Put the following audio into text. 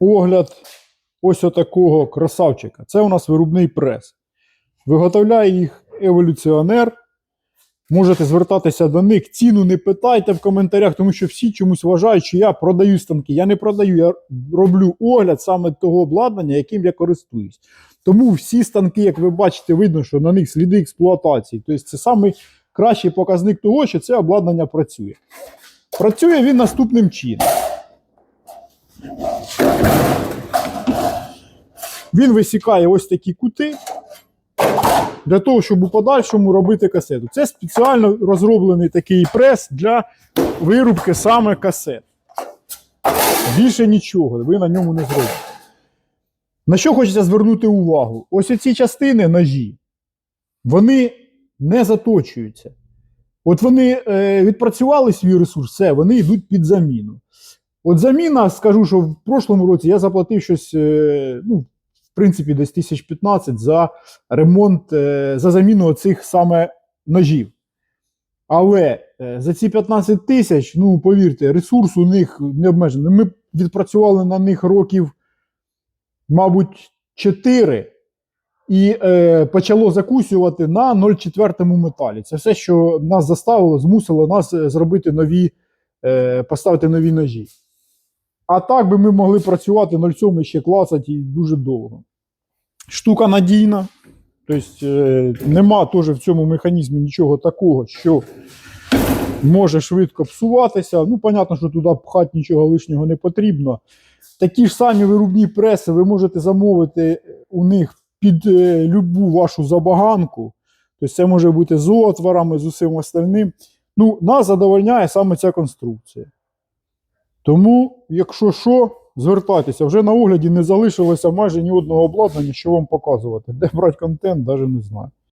огляд ось отакого красавчика. Це у нас виробний прес. Виготовляє їх еволюціонер. Можете звертатися до них. Ціну не питайте в коментарях, тому що всі чомусь вважають, що я продаю станки. Я не продаю, я роблю огляд саме того обладнання, яким я користуюсь. Тому всі станки, як ви бачите, видно, що на них сліди експлуатації. Тобто це найкращий показник того, що це обладнання працює. Працює він наступним чином. Він висікає ось такі кути для того, щоб у подальшому робити касету. Це спеціально розроблений такий прес для вирубки саме касет. Більше нічого ви на ньому не зробите. На що хочеться звернути увагу? Ось оці частини ножі, вони не заточуються. От вони е, відпрацювали свій ресурс, все, вони йдуть під заміну. От заміна, скажу, що в прошлому році я заплатив щось, е, ну, в принципі, десь 1015 за ремонт, е, за заміну оцих саме ножів. Але е, за ці 15 тисяч, ну повірте, ресурс у них не обмежений. Ми відпрацювали на них років, мабуть, 4 і е, почало закусювати на 0,4 металі. Це все, що нас заставило, змусило нас зробити нові, е, поставити нові ножі. А так би ми могли працювати 0,7 ще клацати і дуже довго. Штука надійна. Тобто е, нема теж в цьому механізмі нічого такого, що може швидко псуватися. Ну, понятно, що туди пхати нічого лишнього не потрібно. Такі ж самі виробні преси ви можете замовити у них під е, любу вашу забаганку. Тобто це може бути з отворами, з усім остальним. Ну, нас задовольняє саме ця конструкція. Тому, якщо що, звертайтеся, вже на огляді не залишилося майже ні одного обладнання, що вам показувати. Де брати контент, навіть не знаю.